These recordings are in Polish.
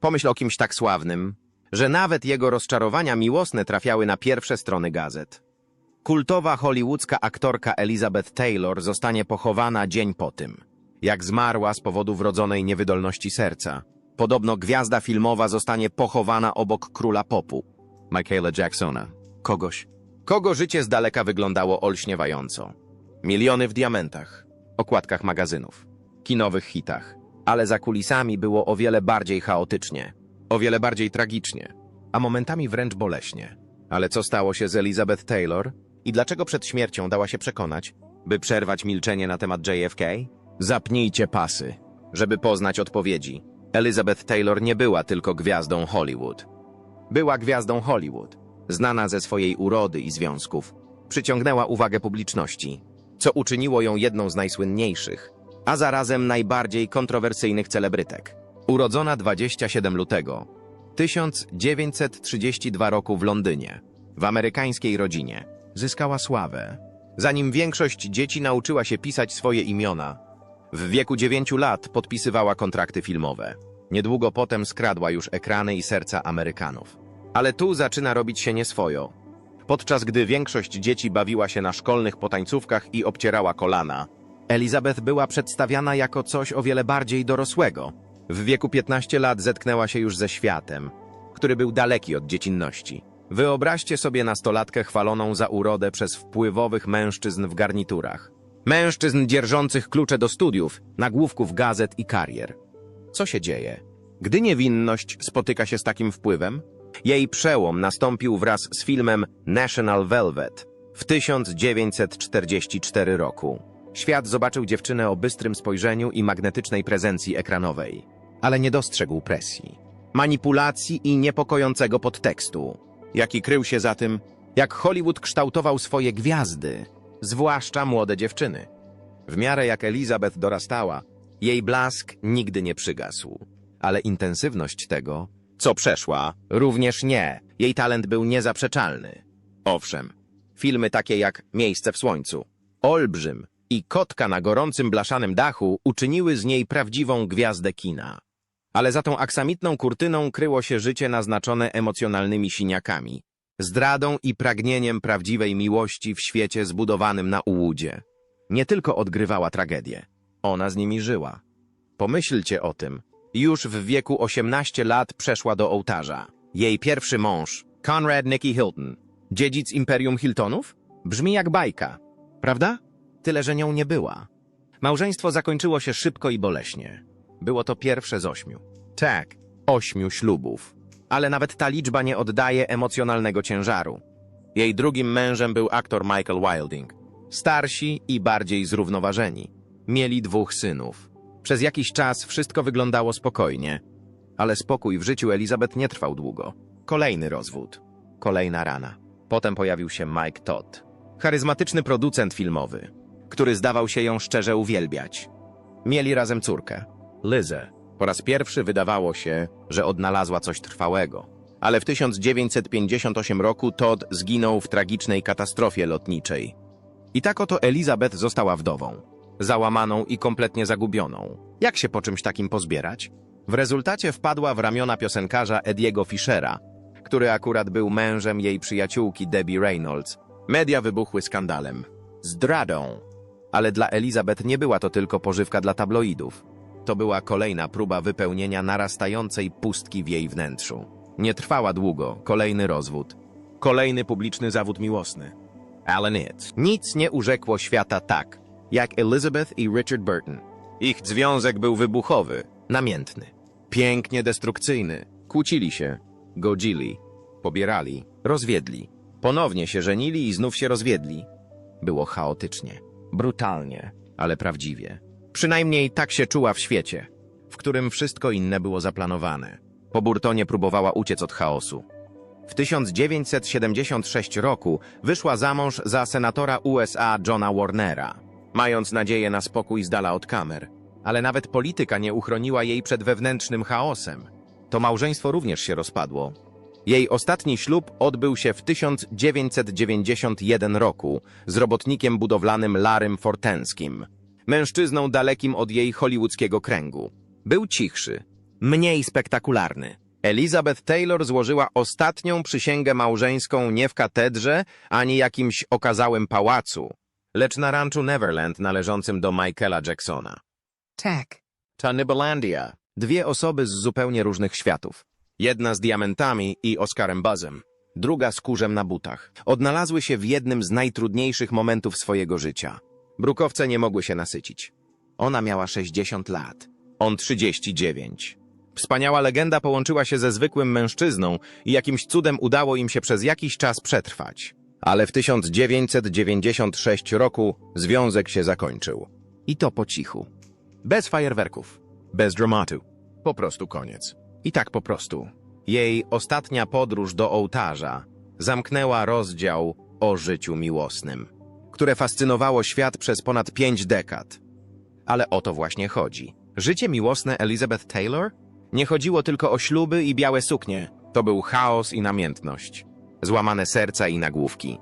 Pomyśl o kimś tak sławnym, że nawet jego rozczarowania miłosne trafiały na pierwsze strony gazet. Kultowa hollywoodzka aktorka Elizabeth Taylor zostanie pochowana dzień po tym, jak zmarła z powodu wrodzonej niewydolności serca. Podobno gwiazda filmowa zostanie pochowana obok króla popu, Michaela Jacksona. Kogoś. Kogo życie z daleka wyglądało olśniewająco. Miliony w diamentach, okładkach magazynów, kinowych hitach. Ale za kulisami było o wiele bardziej chaotycznie, o wiele bardziej tragicznie, a momentami wręcz boleśnie. Ale co stało się z Elizabeth Taylor i dlaczego przed śmiercią dała się przekonać, by przerwać milczenie na temat JFK? Zapnijcie pasy, żeby poznać odpowiedzi. Elizabeth Taylor nie była tylko gwiazdą Hollywood. Była gwiazdą Hollywood, znana ze swojej urody i związków. Przyciągnęła uwagę publiczności, co uczyniło ją jedną z najsłynniejszych, a zarazem najbardziej kontrowersyjnych celebrytek. Urodzona 27 lutego 1932 roku w Londynie, w amerykańskiej rodzinie, zyskała sławę. Zanim większość dzieci nauczyła się pisać swoje imiona, w wieku 9 lat podpisywała kontrakty filmowe. Niedługo potem skradła już ekrany i serca Amerykanów. Ale tu zaczyna robić się nieswojo. Podczas gdy większość dzieci bawiła się na szkolnych potańcówkach i obcierała kolana, Elizabeth była przedstawiana jako coś o wiele bardziej dorosłego. W wieku 15 lat zetknęła się już ze światem, który był daleki od dziecinności. Wyobraźcie sobie nastolatkę chwaloną za urodę przez wpływowych mężczyzn w garniturach. Mężczyzn dzierżących klucze do studiów, nagłówków gazet i karier. Co się dzieje? Gdy niewinność spotyka się z takim wpływem? Jej przełom nastąpił wraz z filmem National Velvet w 1944 roku. Świat zobaczył dziewczynę o bystrym spojrzeniu i magnetycznej prezencji ekranowej, ale nie dostrzegł presji, manipulacji i niepokojącego podtekstu, jaki krył się za tym, jak Hollywood kształtował swoje gwiazdy, zwłaszcza młode dziewczyny. W miarę jak Elizabeth dorastała, jej blask nigdy nie przygasł, ale intensywność tego, co przeszła, również nie. Jej talent był niezaprzeczalny. Owszem, filmy takie jak Miejsce w słońcu, Olbrzym i Kotka na gorącym blaszanym dachu uczyniły z niej prawdziwą gwiazdę kina. Ale za tą aksamitną kurtyną kryło się życie naznaczone emocjonalnymi siniakami, zdradą i pragnieniem prawdziwej miłości w świecie zbudowanym na ułudzie. Nie tylko odgrywała tragedię, ona z nimi żyła. Pomyślcie o tym. Już w wieku 18 lat przeszła do ołtarza. Jej pierwszy mąż, Conrad Nicky Hilton, dziedzic Imperium Hiltonów? Brzmi jak bajka, prawda? Tyle, że nią nie była. Małżeństwo zakończyło się szybko i boleśnie. Było to pierwsze z ośmiu. Tak, ośmiu ślubów. Ale nawet ta liczba nie oddaje emocjonalnego ciężaru. Jej drugim mężem był aktor Michael Wilding. Starsi i bardziej zrównoważeni. Mieli dwóch synów. Przez jakiś czas wszystko wyglądało spokojnie, ale spokój w życiu Elizabeth nie trwał długo. Kolejny rozwód, kolejna rana. Potem pojawił się Mike Todd, charyzmatyczny producent filmowy, który zdawał się ją szczerze uwielbiać. Mieli razem córkę, Lizę. Po raz pierwszy wydawało się, że odnalazła coś trwałego. Ale w 1958 roku Todd zginął w tragicznej katastrofie lotniczej. I tak oto Elizabeth została wdową załamaną i kompletnie zagubioną. Jak się po czymś takim pozbierać? W rezultacie wpadła w ramiona piosenkarza Ediego Fischera, który akurat był mężem jej przyjaciółki Debbie Reynolds. Media wybuchły skandalem. Zdradą. Ale dla Elizabeth nie była to tylko pożywka dla tabloidów. To była kolejna próba wypełnienia narastającej pustki w jej wnętrzu. Nie trwała długo, kolejny rozwód. Kolejny publiczny zawód miłosny. Alan It. Nic nie urzekło świata tak, jak Elizabeth i Richard Burton. Ich związek był wybuchowy, namiętny, pięknie destrukcyjny. Kłócili się, godzili, pobierali, rozwiedli. Ponownie się żenili i znów się rozwiedli. Było chaotycznie, brutalnie, ale prawdziwie. Przynajmniej tak się czuła w świecie, w którym wszystko inne było zaplanowane. Po Burtonie próbowała uciec od chaosu. W 1976 roku wyszła za mąż za senatora USA Johna Warnera, mając nadzieję na spokój z dala od kamer. Ale nawet polityka nie uchroniła jej przed wewnętrznym chaosem. To małżeństwo również się rozpadło. Jej ostatni ślub odbył się w 1991 roku z robotnikiem budowlanym Larym Fortenskim, mężczyzną dalekim od jej hollywoodzkiego kręgu. Był cichszy, mniej spektakularny. Elizabeth Taylor złożyła ostatnią przysięgę małżeńską nie w katedrze, ani jakimś okazałym pałacu, lecz na ranczu Neverland należącym do Michaela Jacksona. Tak. Ta Nibelandia. Dwie osoby z zupełnie różnych światów. Jedna z diamentami i Oscarem Buzzem, druga z kurzem na butach. Odnalazły się w jednym z najtrudniejszych momentów swojego życia. Brukowce nie mogły się nasycić. Ona miała 60 lat, on 39. Wspaniała legenda połączyła się ze zwykłym mężczyzną i jakimś cudem udało im się przez jakiś czas przetrwać. Ale w 1996 roku związek się zakończył. I to po cichu. Bez fajerwerków. Bez dramatu. Po prostu koniec. I tak po prostu. Jej ostatnia podróż do ołtarza zamknęła rozdział o życiu miłosnym, które fascynowało świat przez ponad pięć dekad. Ale o to właśnie chodzi. Życie miłosne Elizabeth Taylor? Nie chodziło tylko o śluby i białe suknie. To był chaos i namiętność. Złamane serca i nagłówki.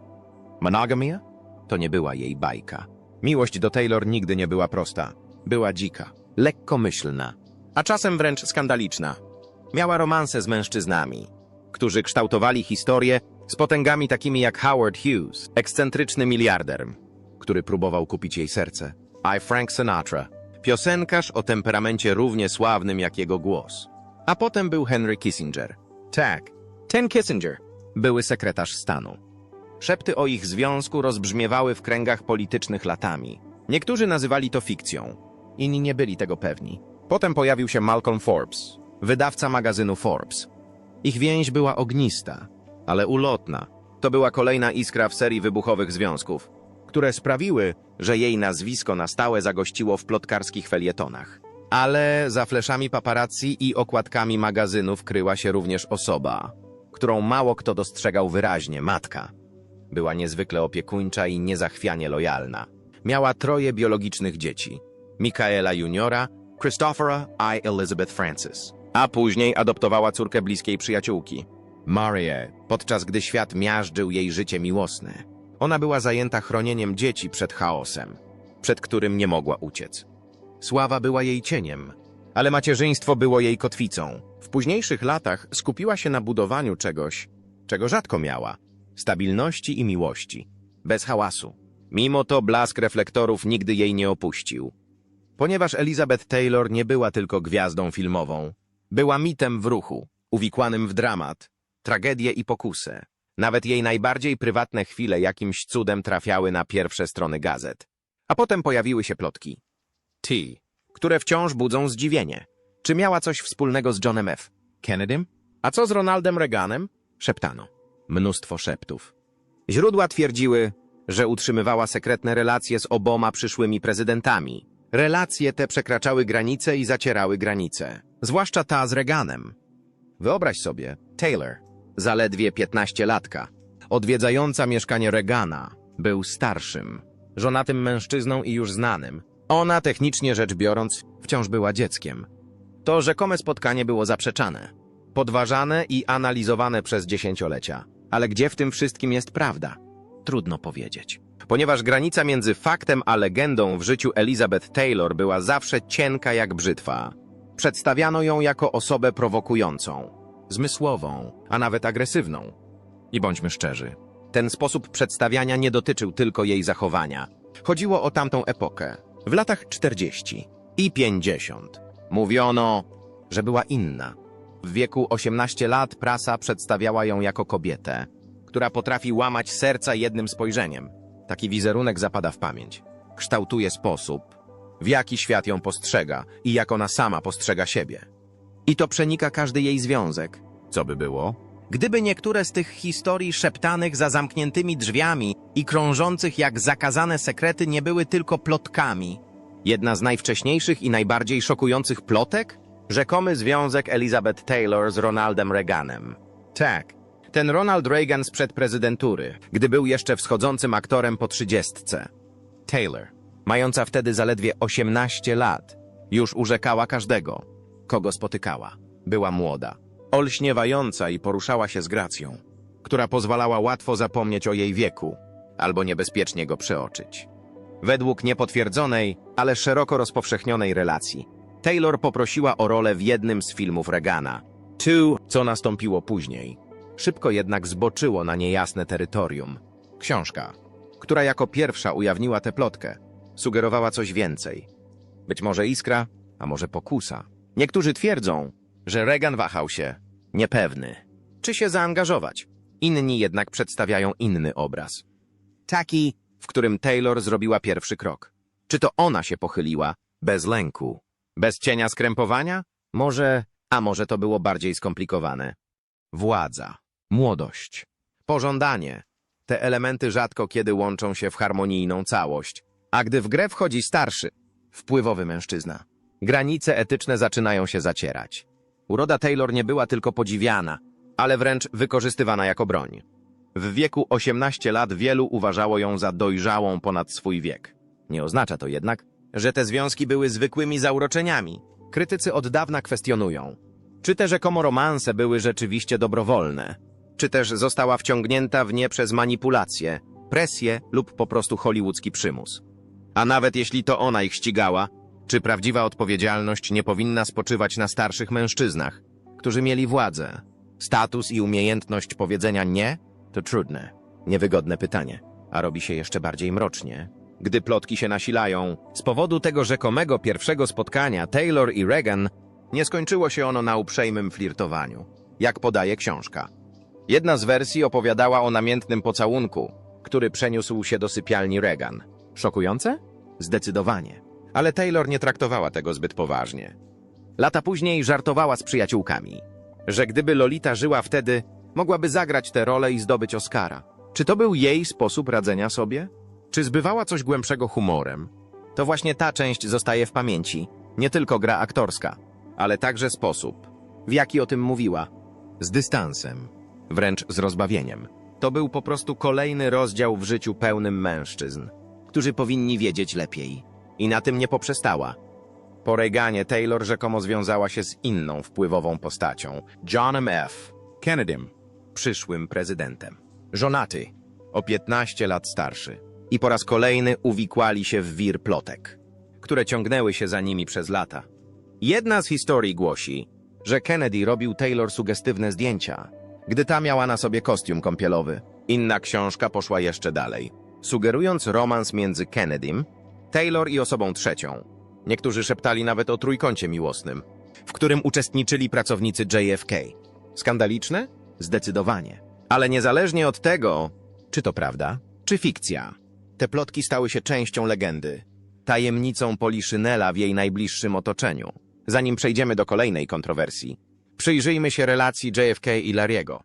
Monogamia? To nie była jej bajka. Miłość do Taylor nigdy nie była prosta. Była dzika, lekkomyślna, a czasem wręcz skandaliczna. Miała romanse z mężczyznami, którzy kształtowali historię z potęgami takimi jak Howard Hughes, ekscentryczny miliarder, który próbował kupić jej serce, i Frank Sinatra, piosenkarz o temperamencie równie sławnym jak jego głos. A potem był Henry Kissinger. Tak, ten Kissinger, były sekretarz stanu. Szepty o ich związku rozbrzmiewały w kręgach politycznych latami. Niektórzy nazywali to fikcją, inni nie byli tego pewni. Potem pojawił się Malcolm Forbes, wydawca magazynu Forbes. Ich więź była ognista, ale ulotna. To była kolejna iskra w serii wybuchowych związków, które sprawiły, że jej nazwisko na stałe zagościło w plotkarskich felietonach. Ale za fleszami paparazzi i okładkami magazynów kryła się również osoba, którą mało kto dostrzegał wyraźnie, matka. Była niezwykle opiekuńcza i niezachwianie lojalna. Miała troje biologicznych dzieci. Michaela Juniora, Christophera i Elizabeth Francis. A później adoptowała córkę bliskiej przyjaciółki. Marię, podczas gdy świat miażdżył jej życie miłosne. Ona była zajęta chronieniem dzieci przed chaosem, przed którym nie mogła uciec. Sława była jej cieniem, ale macierzyństwo było jej kotwicą. W późniejszych latach skupiła się na budowaniu czegoś, czego rzadko miała stabilności i miłości, bez hałasu. Mimo to blask reflektorów nigdy jej nie opuścił. Ponieważ Elizabeth Taylor nie była tylko gwiazdą filmową, była mitem w ruchu, uwikłanym w dramat, tragedię i pokusę. Nawet jej najbardziej prywatne chwile jakimś cudem trafiały na pierwsze strony gazet. A potem pojawiły się plotki. T, które wciąż budzą zdziwienie. Czy miała coś wspólnego z Johnem F. Kennedym? A co z Ronaldem Reaganem? Szeptano. Mnóstwo szeptów. Źródła twierdziły, że utrzymywała sekretne relacje z oboma przyszłymi prezydentami. Relacje te przekraczały granice i zacierały granice. Zwłaszcza ta z Reaganem. Wyobraź sobie, Taylor, zaledwie 15-latka, odwiedzająca mieszkanie Reagana, był starszym, żonatym mężczyzną i już znanym. Ona, technicznie rzecz biorąc, wciąż była dzieckiem. To rzekome spotkanie było zaprzeczane, podważane i analizowane przez dziesięciolecia. Ale gdzie w tym wszystkim jest prawda? Trudno powiedzieć. Ponieważ granica między faktem a legendą w życiu Elizabeth Taylor była zawsze cienka jak brzytwa. Przedstawiano ją jako osobę prowokującą, zmysłową, a nawet agresywną. I bądźmy szczerzy, ten sposób przedstawiania nie dotyczył tylko jej zachowania. Chodziło o tamtą epokę, w latach 40 i 50. Mówiono, że była inna. W wieku 18 lat prasa przedstawiała ją jako kobietę, która potrafi łamać serca jednym spojrzeniem. Taki wizerunek zapada w pamięć. Kształtuje sposób, w jaki świat ją postrzega i jak ona sama postrzega siebie. I to przenika każdy jej związek. Co by było? Gdyby niektóre z tych historii szeptanych za zamkniętymi drzwiami i krążących jak zakazane sekrety nie były tylko plotkami. Jedna z najwcześniejszych i najbardziej szokujących plotek? Rzekomy związek Elizabeth Taylor z Ronaldem Reaganem. Tak, ten Ronald Reagan sprzed prezydentury, gdy był jeszcze wschodzącym aktorem po trzydziestce. Taylor, mająca wtedy zaledwie 18 lat, już urzekała każdego, kogo spotykała. Była młoda, olśniewająca i poruszała się z gracją, która pozwalała łatwo zapomnieć o jej wieku albo niebezpiecznie go przeoczyć. Według niepotwierdzonej, ale szeroko rozpowszechnionej relacji, Taylor poprosiła o rolę w jednym z filmów Reagana. Tu, co nastąpiło później. Szybko jednak zboczyło na niejasne terytorium. Książka, która jako pierwsza ujawniła tę plotkę, sugerowała coś więcej. Być może iskra, a może pokusa. Niektórzy twierdzą, że Reagan wahał się, niepewny, czy się zaangażować. Inni jednak przedstawiają inny obraz. Taki, w którym Taylor zrobiła pierwszy krok. Czy to ona się pochyliła, bez lęku, bez cienia skrępowania? Może, a może to było bardziej skomplikowane. Władza, młodość, pożądanie. Te elementy rzadko kiedy łączą się w harmonijną całość. A gdy w grę wchodzi starszy, wpływowy mężczyzna, granice etyczne zaczynają się zacierać. Uroda Taylor nie była tylko podziwiana, ale wręcz wykorzystywana jako broń. W wieku 18 lat wielu uważało ją za dojrzałą ponad swój wiek. Nie oznacza to jednak, że te związki były zwykłymi zauroczeniami. Krytycy od dawna kwestionują, czy te rzekomo romanse były rzeczywiście dobrowolne, czy też została wciągnięta w nie przez manipulacje, presję lub po prostu hollywoodzki przymus. A nawet jeśli to ona ich ścigała, czy prawdziwa odpowiedzialność nie powinna spoczywać na starszych mężczyznach, którzy mieli władzę, status i umiejętność powiedzenia nie? To trudne, niewygodne pytanie, a robi się jeszcze bardziej mrocznie, gdy plotki się nasilają. Z powodu tego rzekomego pierwszego spotkania Taylor i Reagan nie skończyło się ono na uprzejmym flirtowaniu, jak podaje książka. Jedna z wersji opowiadała o namiętnym pocałunku, który przeniósł się do sypialni Reagan. Szokujące? Zdecydowanie. Ale Taylor nie traktowała tego zbyt poważnie. Lata później żartowała z przyjaciółkami, że gdyby Lolita żyła wtedy, mogłaby zagrać tę rolę i zdobyć Oscara. Czy to był jej sposób radzenia sobie? Czy zbywała coś głębszego humorem? To właśnie ta część zostaje w pamięci. Nie tylko gra aktorska, ale także sposób, w jaki o tym mówiła. Z dystansem, wręcz z rozbawieniem. To był po prostu kolejny rozdział w życiu pełnym mężczyzn, którzy powinni wiedzieć lepiej. I na tym nie poprzestała. Po Reaganie Taylor rzekomo związała się z inną wpływową postacią, Johnem F. Kennedym, przyszłym prezydentem. Żonaty, o 15 lat starszy. I po raz kolejny uwikłali się w wir plotek, które ciągnęły się za nimi przez lata. Jedna z historii głosi, że Kennedy robił Taylor sugestywne zdjęcia, gdy ta miała na sobie kostium kąpielowy. Inna książka poszła jeszcze dalej, sugerując romans między Kennedym, Taylor i osobą trzecią. Niektórzy szeptali nawet o trójkącie miłosnym, w którym uczestniczyli pracownicy JFK. Skandaliczne? Zdecydowanie. Ale niezależnie od tego, czy to prawda, czy fikcja, te plotki stały się częścią legendy, tajemnicą Poliszynela w jej najbliższym otoczeniu. Zanim przejdziemy do kolejnej kontrowersji, przyjrzyjmy się relacji JFK i Larry'ego.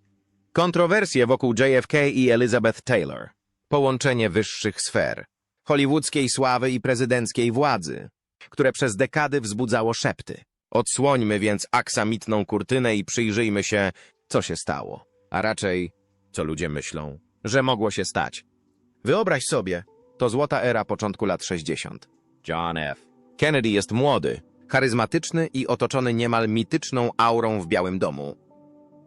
Kontrowersje wokół JFK i Elizabeth Taylor. Połączenie wyższych sfer, hollywoodzkiej sławy i prezydenckiej władzy, które przez dekady wzbudzało szepty. Odsłońmy więc aksamitną kurtynę i przyjrzyjmy się, co się stało. A raczej, co ludzie myślą, że mogło się stać. Wyobraź sobie, to złota era początku lat 60. John F. Kennedy jest młody, charyzmatyczny i otoczony niemal mityczną aurą w Białym Domu.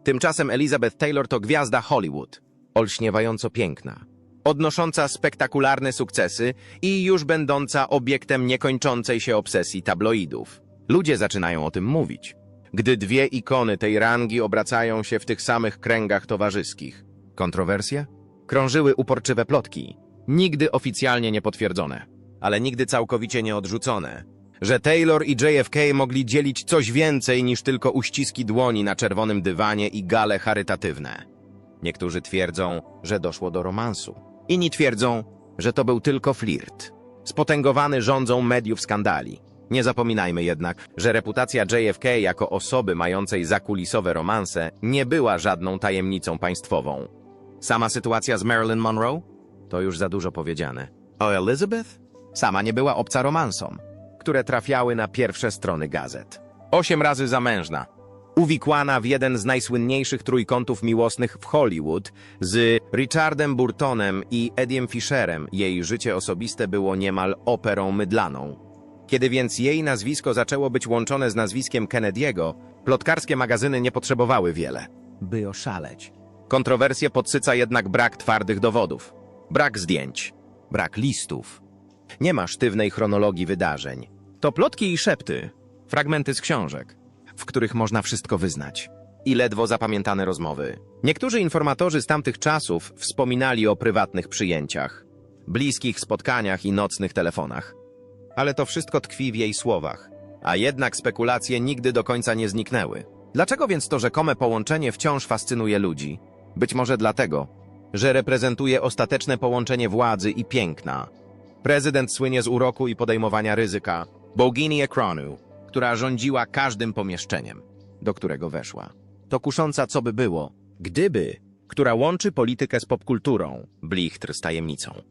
Tymczasem Elizabeth Taylor to gwiazda Hollywood, olśniewająco piękna, odnosząca spektakularne sukcesy i już będąca obiektem niekończącej się obsesji tabloidów. Ludzie zaczynają o tym mówić, gdy dwie ikony tej rangi obracają się w tych samych kręgach towarzyskich. Kontrowersje? Krążyły uporczywe plotki, nigdy oficjalnie nie potwierdzone, ale nigdy całkowicie nie odrzucone, że Taylor i JFK mogli dzielić coś więcej niż tylko uściski dłoni na czerwonym dywanie i gale charytatywne. Niektórzy twierdzą, że doszło do romansu. Inni twierdzą, że to był tylko flirt, spotęgowany rządzą mediów skandali. Nie zapominajmy jednak, że reputacja JFK jako osoby mającej zakulisowe romanse nie była żadną tajemnicą państwową. Sama sytuacja z Marilyn Monroe? To już za dużo powiedziane. O Elizabeth? Sama nie była obca romansom, które trafiały na pierwsze strony gazet. Osiem razy zamężna. Uwikłana w jeden z najsłynniejszych trójkątów miłosnych w Hollywood z Richardem Burtonem i Eddiem Fisherem, jej życie osobiste było niemal operą mydlaną. Kiedy więc jej nazwisko zaczęło być łączone z nazwiskiem Kennedy'ego, plotkarskie magazyny nie potrzebowały wiele, by oszaleć. Kontrowersje podsyca jednak brak twardych dowodów, brak zdjęć, brak listów. Nie ma sztywnej chronologii wydarzeń. To plotki i szepty, fragmenty z książek, w których można wszystko wyznać. I ledwo zapamiętane rozmowy. Niektórzy informatorzy z tamtych czasów wspominali o prywatnych przyjęciach, bliskich spotkaniach i nocnych telefonach. Ale to wszystko tkwi w jej słowach. A jednak spekulacje nigdy do końca nie zniknęły. Dlaczego więc to rzekome połączenie wciąż fascynuje ludzi? Być może dlatego, że reprezentuje ostateczne połączenie władzy i piękna. Prezydent słynie z uroku i podejmowania ryzyka. Bogini Ekronu, która rządziła każdym pomieszczeniem, do którego weszła. To kusząca co by było, gdyby, która łączy politykę z popkulturą, blichtr z tajemnicą.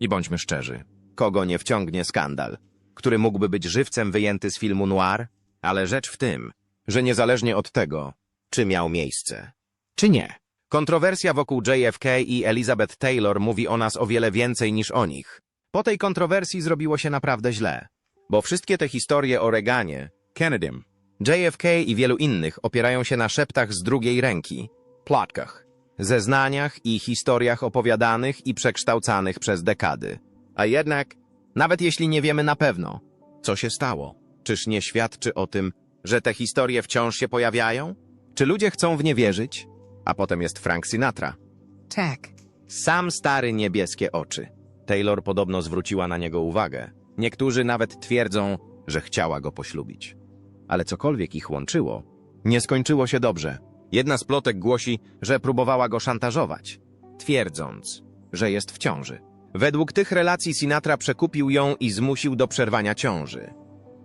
I bądźmy szczerzy, kogo nie wciągnie skandal, który mógłby być żywcem wyjęty z filmu noir, ale rzecz w tym, że niezależnie od tego, czy miał miejsce, czy nie. Kontrowersja wokół JFK i Elizabeth Taylor mówi o nas o wiele więcej niż o nich. Po tej kontrowersji zrobiło się naprawdę źle, bo wszystkie te historie o Reaganie, Kennedym, JFK i wielu innych opierają się na szeptach z drugiej ręki, plotkach, zeznaniach i historiach opowiadanych i przekształcanych przez dekady. A jednak, nawet jeśli nie wiemy na pewno, co się stało, czyż nie świadczy o tym, że te historie wciąż się pojawiają? Czy ludzie chcą w nie wierzyć? A potem jest Frank Sinatra. Tak. Sam stary niebieskie oczy. Taylor podobno zwróciła na niego uwagę. Niektórzy nawet twierdzą, że chciała go poślubić. Ale cokolwiek ich łączyło, nie skończyło się dobrze. Jedna z plotek głosi, że próbowała go szantażować, twierdząc, że jest w ciąży. Według tych relacji Sinatra przekupił ją i zmusił do przerwania ciąży.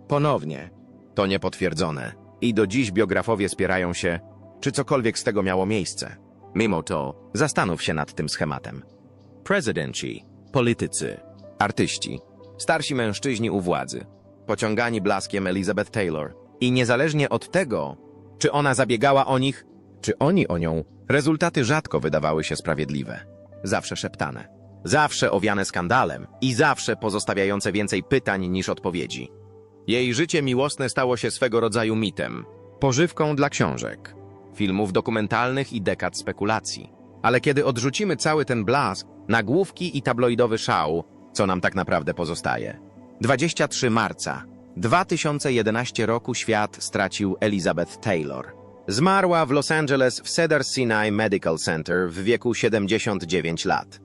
Ponownie, to niepotwierdzone. I do dziś biografowie spierają się, czy cokolwiek z tego miało miejsce. Mimo to, zastanów się nad tym schematem. Prezydenci, politycy, artyści, starsi mężczyźni u władzy, pociągani blaskiem Elizabeth Taylor. I niezależnie od tego, czy ona zabiegała o nich, czy oni o nią, rezultaty rzadko wydawały się sprawiedliwe. Zawsze szeptane. Zawsze owiane skandalem i zawsze pozostawiające więcej pytań niż odpowiedzi. Jej życie miłosne stało się swego rodzaju mitem, pożywką dla książek, filmów dokumentalnych i dekad spekulacji. Ale kiedy odrzucimy cały ten blask, nagłówki i tabloidowy szał, co nam tak naprawdę pozostaje? 23 marca 2011 roku świat stracił Elizabeth Taylor. Zmarła w Los Angeles w Cedar Sinai Medical Center w wieku 79 lat.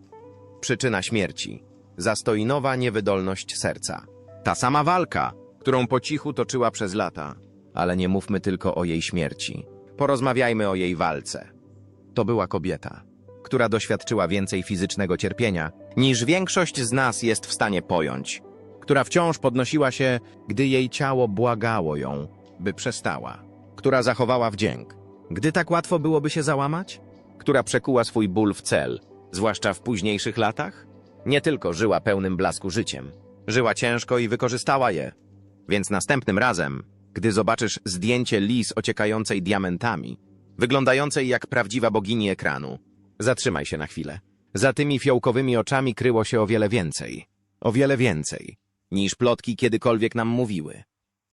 Przyczyna śmierci. Zastojnowa niewydolność serca. Ta sama walka, którą po cichu toczyła przez lata. Ale nie mówmy tylko o jej śmierci. Porozmawiajmy o jej walce. To była kobieta, która doświadczyła więcej fizycznego cierpienia, niż większość z nas jest w stanie pojąć. Która wciąż podnosiła się, gdy jej ciało błagało ją, by przestała. Która zachowała wdzięk, gdy tak łatwo byłoby się załamać? Która przekuła swój ból w cel, zwłaszcza w późniejszych latach? Nie tylko żyła pełnym blasku życiem. Żyła ciężko i wykorzystała je. Więc następnym razem, gdy zobaczysz zdjęcie Liz ociekającej diamentami, wyglądającej jak prawdziwa bogini ekranu, zatrzymaj się na chwilę. Za tymi fiołkowymi oczami kryło się o wiele więcej. O wiele więcej, niż plotki kiedykolwiek nam mówiły.